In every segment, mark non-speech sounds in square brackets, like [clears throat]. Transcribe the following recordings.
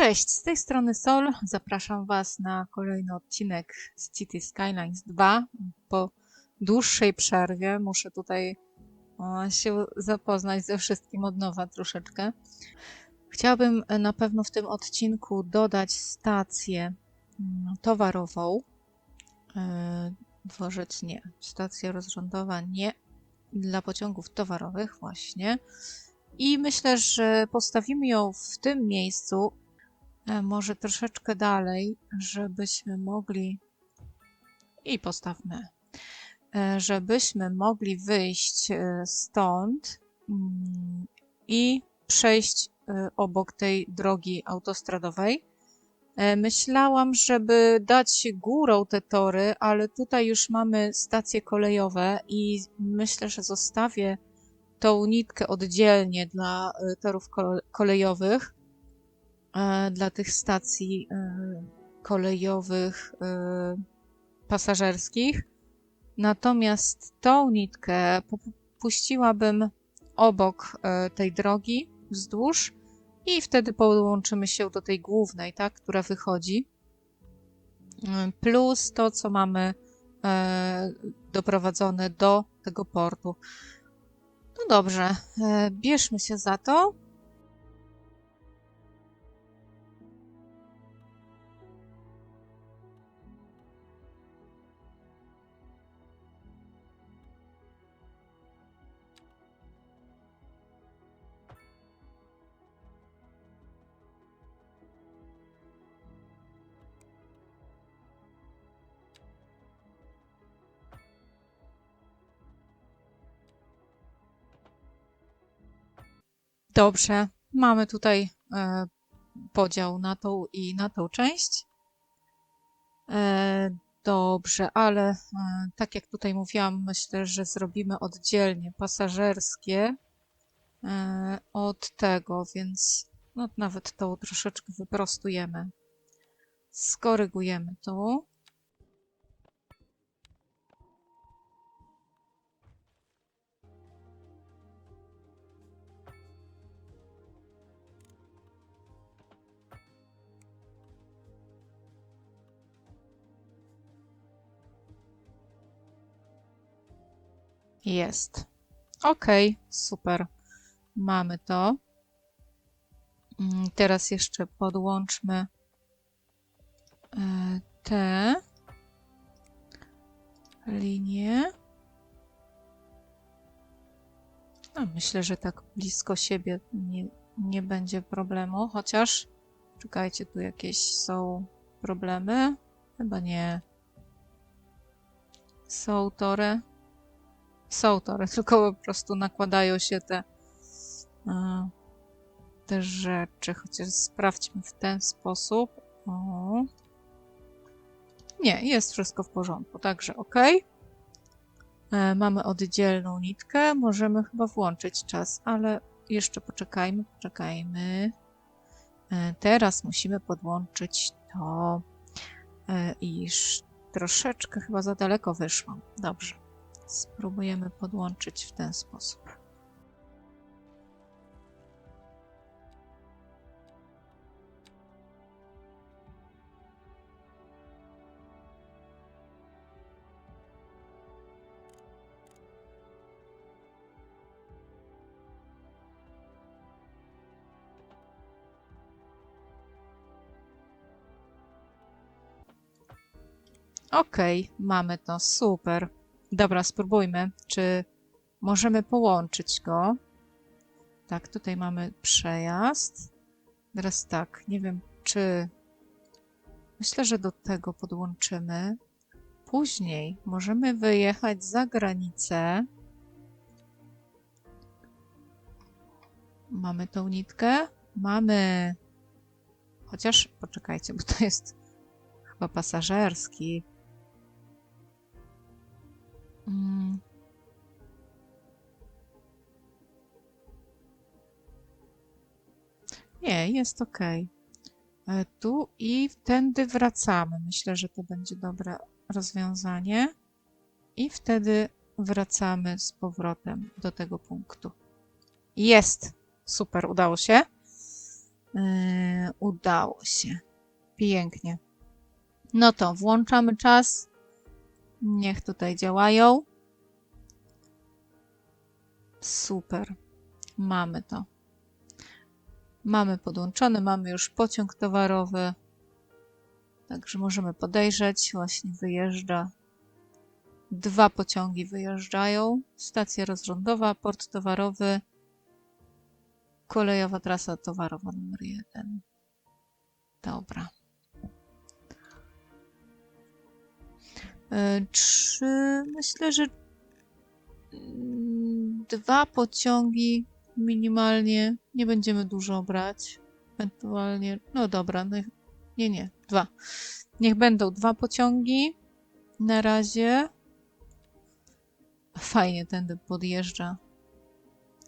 Cześć, z tej strony Sol. Zapraszam Was na kolejny odcinek z City Skylines 2. Po dłuższej przerwie muszę tutaj się zapoznać ze wszystkim od nowa troszeczkę. Chciałabym e, na pewno w tym odcinku dodać stację mm, towarową. E, Dworzec nie, stacja rozrządowa nie, dla pociągów towarowych właśnie. I myślę, że postawimy ją w tym miejscu, może troszeczkę dalej, żebyśmy mogli. I postawmy, e, żebyśmy mogli wyjść e, stąd mm, i przejść e, obok tej drogi autostradowej. E, Myślałam, żeby dać górą te tory, ale tutaj już mamy stacje kolejowe i myślę, że zostawię tą nitkę oddzielnie dla e, torów kole- kolejowych, e, dla tych stacji e, kolejowych e, pasażerskich. Natomiast tą nitkę pu- puściłabym obok e, tej drogi wzdłuż i wtedy połączymy się do tej głównej, tak, która wychodzi. E, Plus to, co mamy e, doprowadzone do tego portu. No dobrze, e, bierzmy się za to. Dobrze, mamy tutaj e, podział na tą i na tą część. E, dobrze, ale e, tak jak tutaj mówiłam, myślę, że zrobimy oddzielnie pasażerskie od tego, więc no, nawet tą troszeczkę wyprostujemy. Skorygujemy tu. Jest. Ok, super. Mamy to. Mm, Teraz jeszcze podłączmy e, te linie. No, myślę, że tak blisko siebie nie, nie będzie problemu, chociaż czekajcie, tu jakieś są problemy. Chyba nie. Są tory. Są tory, [laughs] tylko po prostu nakładają się te, e, te rzeczy. Chociaż sprawdźmy w ten sposób. O. Nie, jest wszystko w porządku, także ok. E, Mamy oddzielną nitkę. Możemy chyba włączyć czas, ale jeszcze poczekajmy, poczekajmy. E, Teraz musimy podłączyć to, iż troszeczkę chyba za daleko wyszłam. Dobrze. Spróbujemy podłączyć w ten sposób. Okej, mamy to, super. Dobra, spróbujmy, czy możemy połączyć go. Tak, tutaj mamy przejazd. Teraz tak, nie wiem, czy. Myślę, że do tego podłączymy. Później możemy wyjechać za granicę. Mamy tą nitkę. Mamy. Chociaż poczekajcie, bo to jest chyba pasażerski. Jest ok. Tu i tędy wracamy. Myślę, że to będzie dobre rozwiązanie. I wtedy wracamy z powrotem do tego punktu. Jest! Super, udało się. Yy, udało się. Pięknie. No to włączamy czas. Niech tutaj działają. Super. Mamy to. Mamy podłączony, mamy już pociąg towarowy. Także możemy podejrzeć. Właśnie wyjeżdża. Dwa pociągi wyjeżdżają. Stacja rozrządowa, port towarowy, kolejowa trasa towarowa numer jeden. Dobra. E, Czy myślę, że mm, dwa pociągi minimalnie nie będziemy dużo brać. Ewentualnie, no dobra, no, nie, nie, dwa. Niech będą dwa pociągi na razie. Fajnie tędy podjeżdża.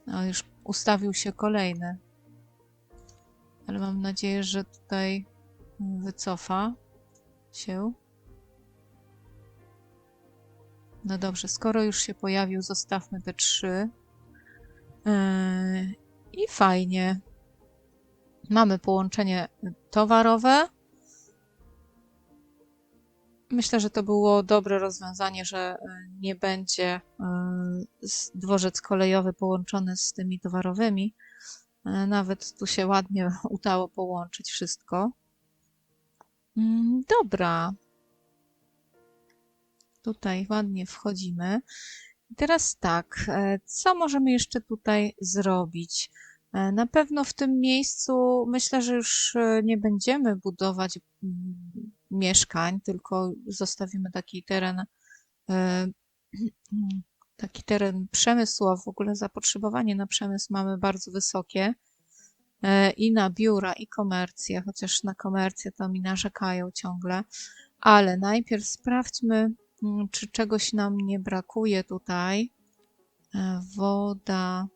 A już ustawił się kolejny. Ale mam nadzieję, że tutaj wycofa się. No dobrze, skoro już się pojawił, zostawmy te trzy. Yy, I fajnie. Mamy połączenie towarowe. Myślę, że to było dobre rozwiązanie, że y, nie będzie s- dworzec kolejowy połączony z tymi towarowymi. Y, Nawet tu się ładnie [laughs] udało połączyć wszystko. Mm, Dobra. Tutaj ładnie wchodzimy. I Teraz tak, e, co możemy jeszcze tutaj zrobić? E, Na pewno w tym miejscu myślę, że już e, nie będziemy budować mm, mieszkań, tylko zostawimy taki teren, [clears throat] taki teren przemysłowy. W ogóle zapotrzebowanie na przemysł mamy bardzo wysokie i na biura, i komercję, chociaż na komercję to mi narzekają ciągle. Ale najpierw sprawdźmy, czy czegoś nam nie brakuje tutaj. E, Woda.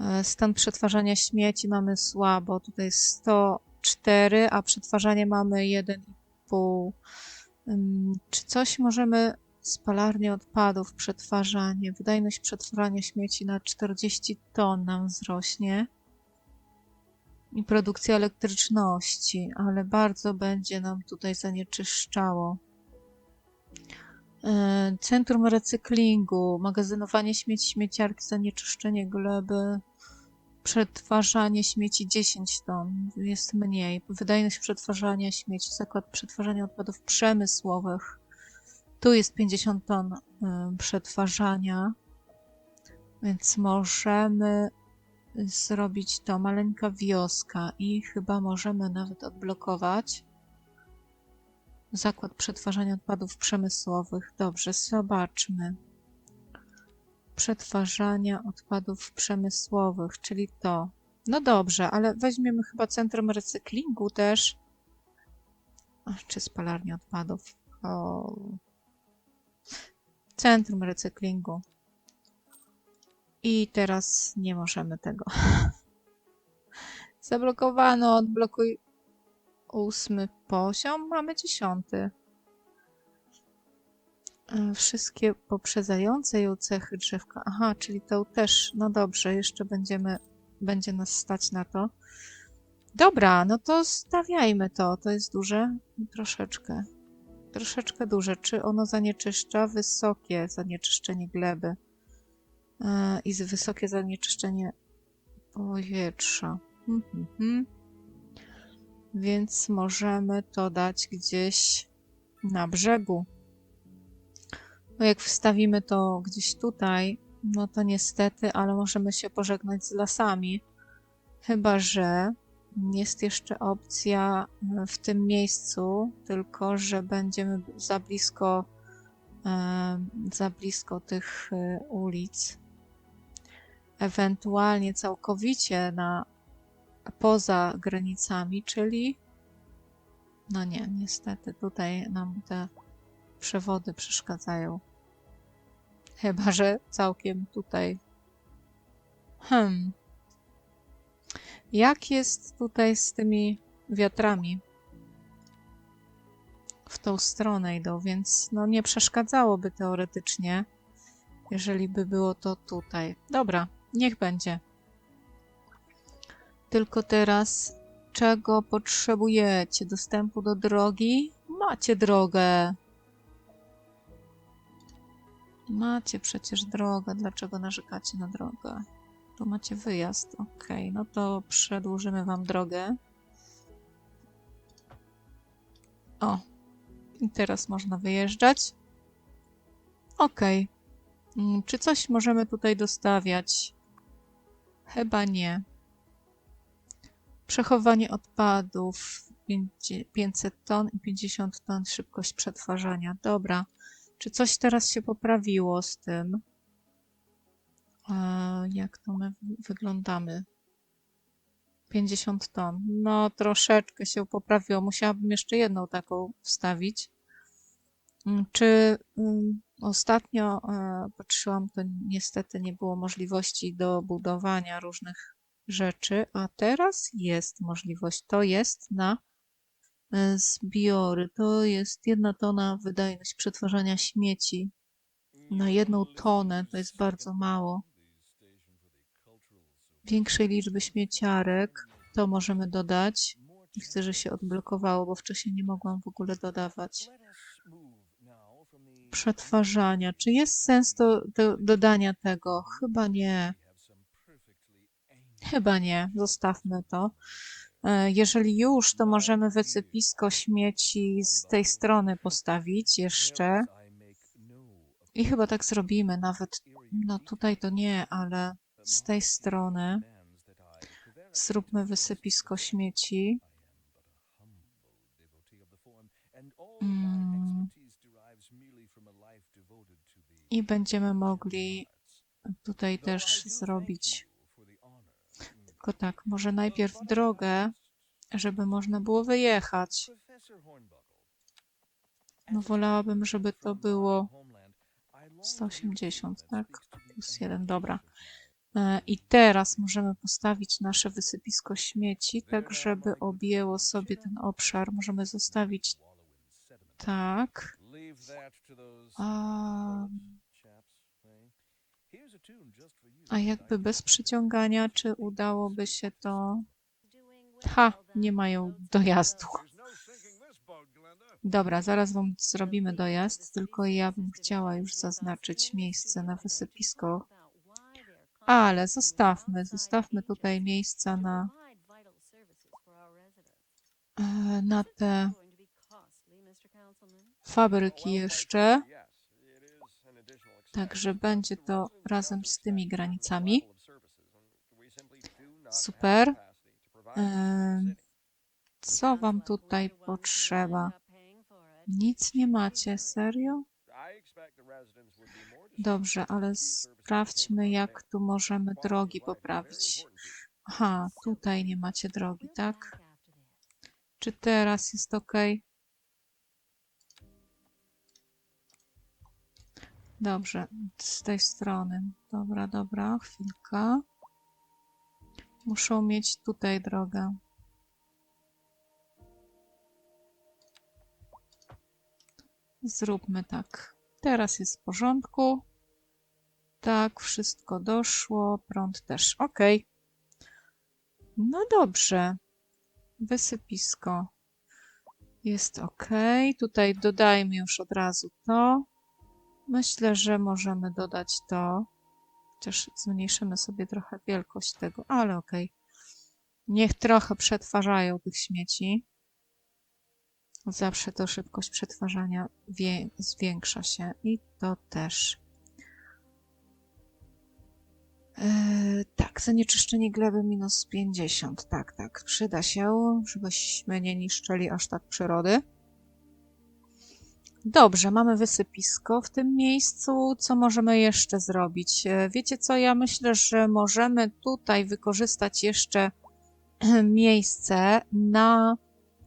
E, Stan przetwarzania śmieci mamy słabo. Tutaj jest 104, a przetwarzanie mamy 1,5. Ym, Czy coś możemy. Spalarnia odpadów, przetwarzanie. Wydajność przetwarzania śmieci na 40 ton nam wzrośnie. I produkcja elektryczności, ale bardzo będzie nam tutaj zanieczyszczało. E, Centrum recyklingu, magazynowanie śmieci, śmieciarki, zanieczyszczenie gleby, przetwarzanie śmieci 10 ton, jest mniej. Wydajność przetwarzania śmieci, zakład przetwarzania odpadów przemysłowych. Tu jest 50 ton y, przetwarzania, więc możemy zrobić to. Maleńka wioska i chyba możemy nawet odblokować. Zakład przetwarzania odpadów przemysłowych. Dobrze, zobaczmy. Przetwarzania odpadów przemysłowych, czyli to. No dobrze, ale weźmiemy chyba centrum recyklingu też. Czy spalarnia odpadów? O. Centrum recyklingu. I teraz nie możemy tego. [laughs] Zablokowano, odblokuj ósmy poziom, mamy dziesiąty. E, Wszystkie poprzedzające ją cechy drzewka. Aha, czyli to też, no dobrze, jeszcze będziemy, będzie nas stać na to. Dobra, no to stawiajmy to. To jest duże? Troszeczkę. Troszeczkę duże. Czy ono zanieczyszcza? Wysokie zanieczyszczenie gleby. E, I wysokie zanieczyszczenie powietrza. Mhm, mhm. Więc możemy to dać gdzieś na brzegu. No jak wstawimy to gdzieś tutaj, no to niestety, ale możemy się pożegnać z lasami. Chyba, że jest jeszcze opcja e, w tym miejscu, tylko że będziemy za blisko, e, za blisko tych e, ulic. Ewentualnie całkowicie na, poza granicami, czyli no nie, niestety tutaj nam te przewody przeszkadzają. Chyba, że całkiem tutaj. Hmm. Jak jest tutaj z tymi wiatrami? W tą stronę idą, więc no nie przeszkadzałoby teoretycznie, jeżeli by było to tutaj. Dobra, niech będzie. Tylko teraz, czego potrzebujecie? Dostępu do drogi? Macie drogę. Macie przecież drogę. Dlaczego narzekacie na drogę? Tu macie wyjazd. Ok, no to przedłużymy wam drogę. O, i teraz można wyjeżdżać. Ok. Mm, Czy coś możemy tutaj dostawiać? Chyba nie. Przechowanie odpadów 500 500 ton i 50 ton szybkość przetwarzania. Dobra. Czy coś teraz się poprawiło z tym? E, jak to my wyglądamy? 50 ton. No, troszeczkę się poprawiło. Musiałabym jeszcze jedną taką wstawić. Mm, Czy mm, ostatnio e, patrzyłam, to niestety nie było możliwości do budowania różnych rzeczy, a teraz jest możliwość. To jest na e, zbiory. To jest jedna tona wydajność przetwarzania śmieci na jedną tonę. To jest bardzo mało. Większej liczby śmieciarek to możemy dodać. Chcę, że się odblokowało, bo wcześniej nie mogłam w ogóle dodawać. Przetwarzania. Czy jest sens do, do dodania tego? Chyba nie. Chyba nie. Zostawmy to. E, Jeżeli już, to możemy wysypisko śmieci z tej strony postawić jeszcze. I chyba tak zrobimy. Nawet, no tutaj to nie, ale z tej strony zróbmy wysypisko śmieci. Mm. I będziemy mogli tutaj też zrobić. Tylko tak, może najpierw drogę, żeby można było wyjechać. No wolałabym, żeby to było 180, tak? Plus jeden, dobra. E, I teraz możemy postawić nasze wysypisko śmieci, tak żeby objęło sobie ten obszar. Możemy zostawić tak. A, a jakby bez przyciągania, czy udałoby się to? Ha, nie mają dojazdu. Dobra, zaraz wam zrobimy dojazd, tylko ja bym chciała już zaznaczyć miejsce na wysypisko. Ale zostawmy, zostawmy tutaj miejsca na, e, na te fabryki jeszcze. Także będzie to razem z tymi granicami. Super. Co wam tutaj potrzeba? Nic nie macie, serio? Dobrze, ale sprawdźmy, jak tu możemy drogi poprawić. Aha, tutaj nie macie drogi, tak? Czy teraz jest ok? Dobrze, z tej strony. Dobra, dobra, chwilka. Muszą mieć tutaj drogę. Zróbmy tak. Teraz jest w porządku. Tak, wszystko doszło. Prąd też. Ok. No dobrze. Wysypisko jest ok. Tutaj dodajmy już od razu to. Myślę, że możemy dodać to. Chociaż zmniejszymy sobie trochę wielkość tego, ale ok. Niech trochę przetwarzają tych śmieci. Zawsze to szybkość przetwarzania zwiększa się i to też. Yy, tak, zanieczyszczenie gleby minus 50. Tak, tak, przyda się, żebyśmy nie niszczyli aż tak przyrody. Dobrze, mamy wysypisko w tym miejscu. Co możemy jeszcze zrobić? E, Wiecie co, ja myślę, że możemy tutaj wykorzystać jeszcze [clears throat] miejsce na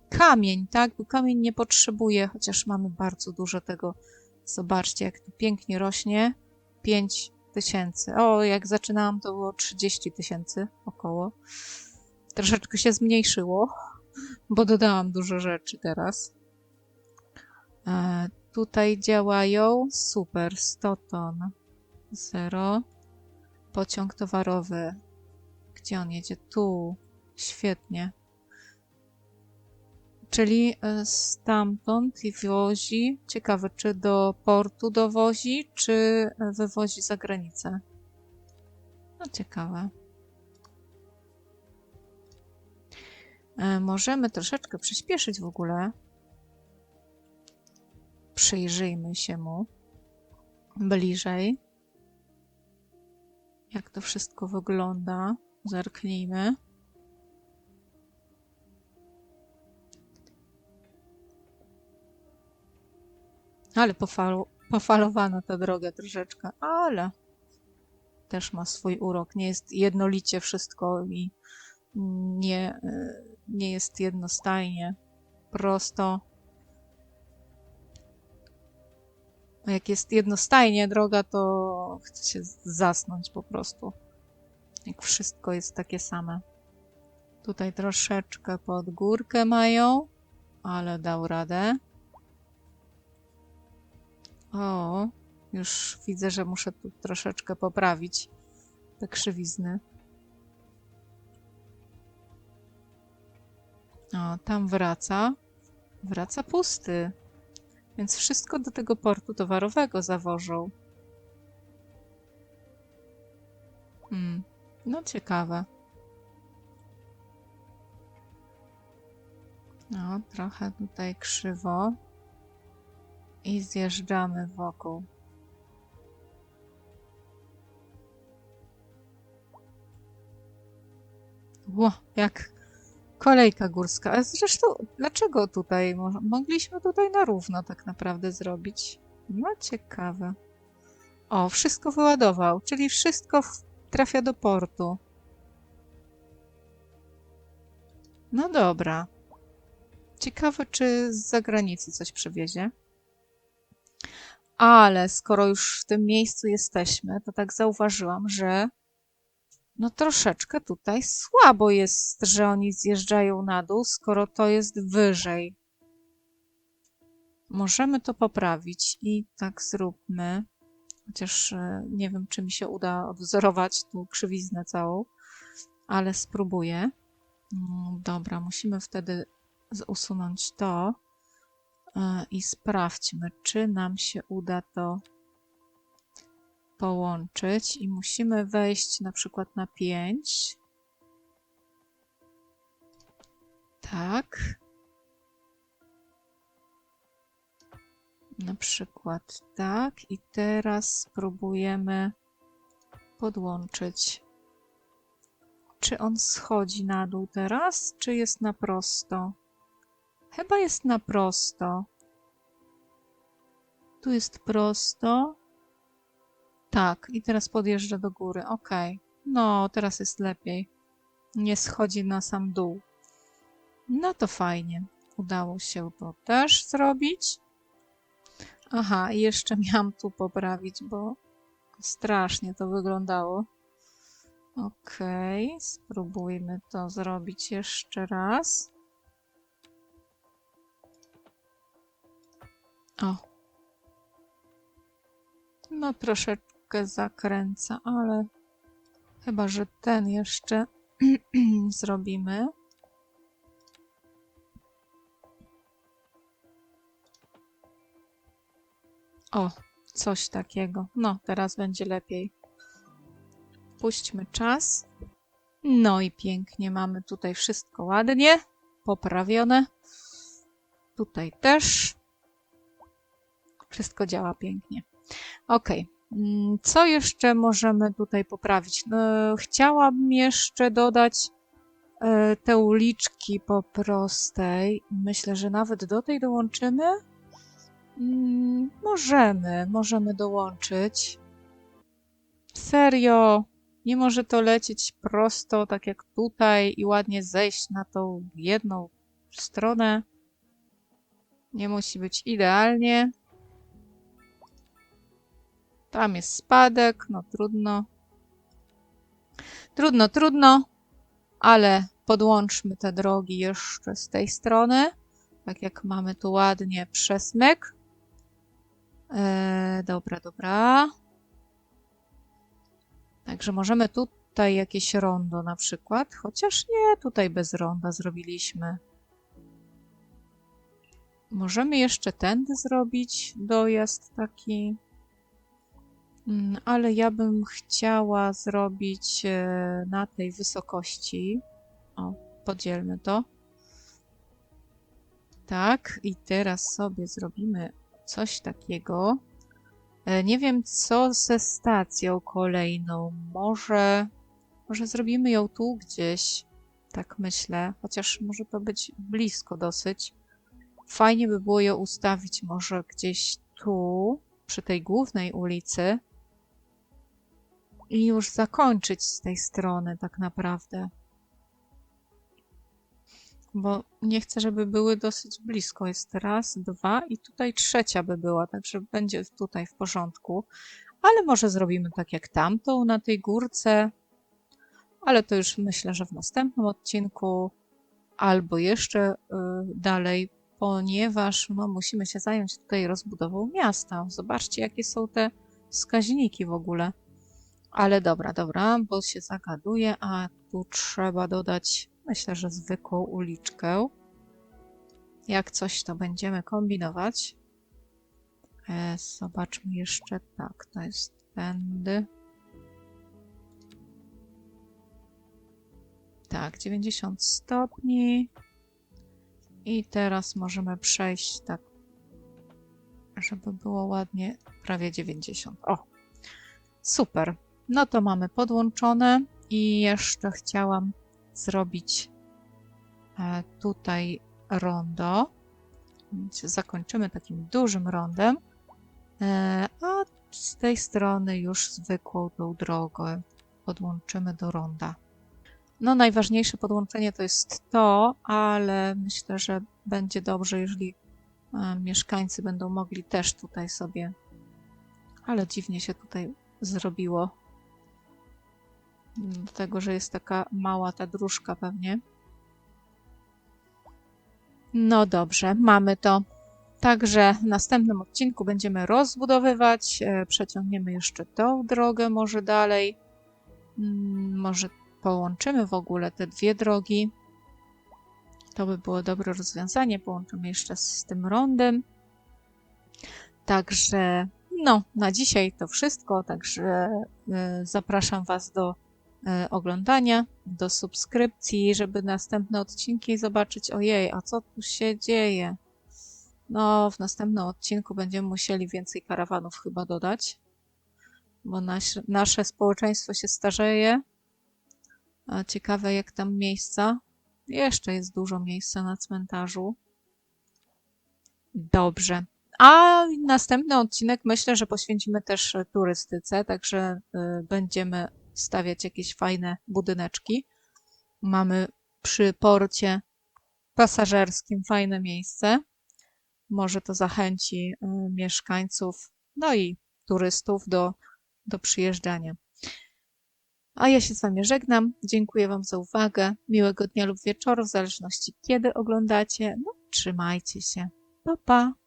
kamień, tak? Bo kamień nie potrzebuje, chociaż mamy bardzo dużo tego. Zobaczcie, jak tu pięknie rośnie. 5 tysięcy. O, jak zaczynałam, to było 30 tysięcy około. Troszeczkę się zmniejszyło, bo dodałam dużo rzeczy teraz. E, tutaj działają. Super, 100 ton. Zero. Pociąg towarowy. Gdzie on jedzie? Tu. Świetnie. Czyli e, stamtąd i wozi. Ciekawe, czy do portu dowozi, czy e, wywozi za granicę. No ciekawe. Możemy troszeczkę przyspieszyć w ogóle. Przyjrzyjmy się mu bliżej. Jak to wszystko wygląda. Zerknijmy. Ale pofalu, pofalowana ta droga troszeczkę, ale też ma swój urok. Nie jest jednolicie wszystko i nie, nie jest jednostajnie, prosto. Jak jest jednostajnie droga, to chce się zasnąć po prostu. Jak wszystko jest takie same. Tutaj troszeczkę pod górkę mają, ale dał radę. O, już widzę, że muszę tu troszeczkę poprawić te krzywizny. O, tam wraca. Wraca pusty. Więc wszystko do tego portu towarowego zawożą. Hmm, no ciekawe. No, trochę tutaj krzywo. I zjeżdżamy wokół. Ło, jak kolejka górska. Zresztą, dlaczego tutaj? Mo- Mogliśmy tutaj na równo tak naprawdę zrobić. No ciekawe. O, wszystko wyładował, czyli wszystko trafia do portu. No dobra. Ciekawe, czy z zagranicy coś przywiezie. Ale skoro już w tym miejscu jesteśmy, to tak zauważyłam, że no troszeczkę tutaj słabo jest, że oni zjeżdżają na dół, skoro to jest wyżej. Możemy to poprawić i tak zróbmy. Chociaż e, nie wiem, czy mi się uda odwzorować tą krzywiznę całą, ale spróbuję. Mm, Dobra, musimy wtedy usunąć to e, i sprawdźmy, czy nam się uda to połączyć i musimy wejść na przykład na 5. Tak. Na przykład tak i teraz spróbujemy podłączyć. Czy on schodzi na dół teraz, czy jest na prosto? Chyba jest na prosto. Tu jest prosto. Tak, i teraz podjeżdża do góry. Ok. No, teraz jest lepiej. Nie schodzi na sam dół. No to fajnie. Udało się to też zrobić. Aha, i jeszcze miałam tu poprawić, bo strasznie to wyglądało. Ok, spróbujmy to zrobić jeszcze raz. O. No troszeczkę zakręca, ale chyba, że ten jeszcze [clears throat] zrobimy. O, coś takiego. No, teraz będzie lepiej. Puśćmy czas. No i pięknie, mamy tutaj wszystko ładnie, poprawione. Tutaj też. Wszystko działa pięknie. Ok. Mm, Co jeszcze możemy tutaj poprawić? No, chciałabym jeszcze dodać e, te uliczki po prostej. Myślę, że nawet do tej dołączymy. Mm, możemy, możemy dołączyć. Serio, nie może to lecieć prosto, tak jak tutaj, i ładnie zejść na tą jedną stronę. Nie musi być idealnie. Tam jest spadek, no trudno. Trudno, trudno, ale podłączmy te drogi jeszcze z tej strony. Tak jak mamy tu ładnie przesmyk. Eee, dobra, dobra. Także możemy tu tutaj jakieś rondo na przykład, chociaż nie, tutaj bez ronda zrobiliśmy. Możemy jeszcze tędy zrobić dojazd taki. Mm, Ale ja bym chciała zrobić e, na tej wysokości. O, podzielmy to. Tak, i teraz sobie zrobimy coś takiego. E, Nie wiem, co ze stacją kolejną. Może, może zrobimy ją tu gdzieś. Tak myślę. Chociaż może to być blisko dosyć. Fajnie by było ją ustawić może gdzieś tu, przy tej głównej ulicy. I już zakończyć z tej strony tak naprawdę. Bo nie chcę, żeby były dosyć blisko. Jest raz, dwa i tutaj trzecia by była, także będzie tutaj w porządku. Ale może zrobimy tak jak tamtą na tej górce. Ale to już myślę, że w następnym odcinku albo jeszcze y, dalej, ponieważ no, musimy się zająć tutaj rozbudową miasta. Zobaczcie, jakie są te wskaźniki w ogóle. Ale dobra, dobra, bo się zagaduje, a tu trzeba dodać, myślę, że zwykłą uliczkę. Jak coś, to będziemy kombinować. E, zobaczmy jeszcze, tak, to jest tędy. Tak, 90 stopni. I teraz możemy przejść tak, żeby było ładnie, prawie 90. O, super. No to mamy podłączone i jeszcze chciałam zrobić e, tutaj rondo. Więc Zakończymy takim dużym rondem, e, a z tej strony już zwykłą tą drogę podłączymy do ronda. No, najważniejsze podłączenie to jest to, ale myślę, że będzie dobrze, jeżeli e, mieszkańcy będą mogli też tutaj sobie. Ale dziwnie się tutaj zrobiło. Do tego, że jest taka mała ta dróżka pewnie. No dobrze, mamy to. Także w następnym odcinku będziemy rozbudowywać. e, Przeciągniemy jeszcze tą drogę może dalej. Mm, Może połączymy w ogóle te dwie drogi. To by było dobre rozwiązanie. Połączymy jeszcze z tym rondem. Także no, na dzisiaj to wszystko. Także e, zapraszam Was do oglądania, do subskrypcji, żeby następne odcinki zobaczyć. Ojej, a co tu się dzieje? No, w następnym odcinku będziemy musieli więcej karawanów chyba dodać, bo nasz, nasze społeczeństwo się starzeje. A ciekawe, jak tam miejsca. Jeszcze jest dużo miejsca na cmentarzu. Dobrze. A następny odcinek myślę, że poświęcimy też e, turystyce, także y, będziemy stawiać jakieś fajne budyneczki. Mamy przy porcie pasażerskim fajne miejsce. Może to zachęci y, mieszkańców, no i turystów do, do przyjeżdżania. A ja się z Wami żegnam. Dziękuję Wam za uwagę. Miłego dnia lub wieczoru, w zależności kiedy oglądacie. No, trzymajcie się. Pa, pa.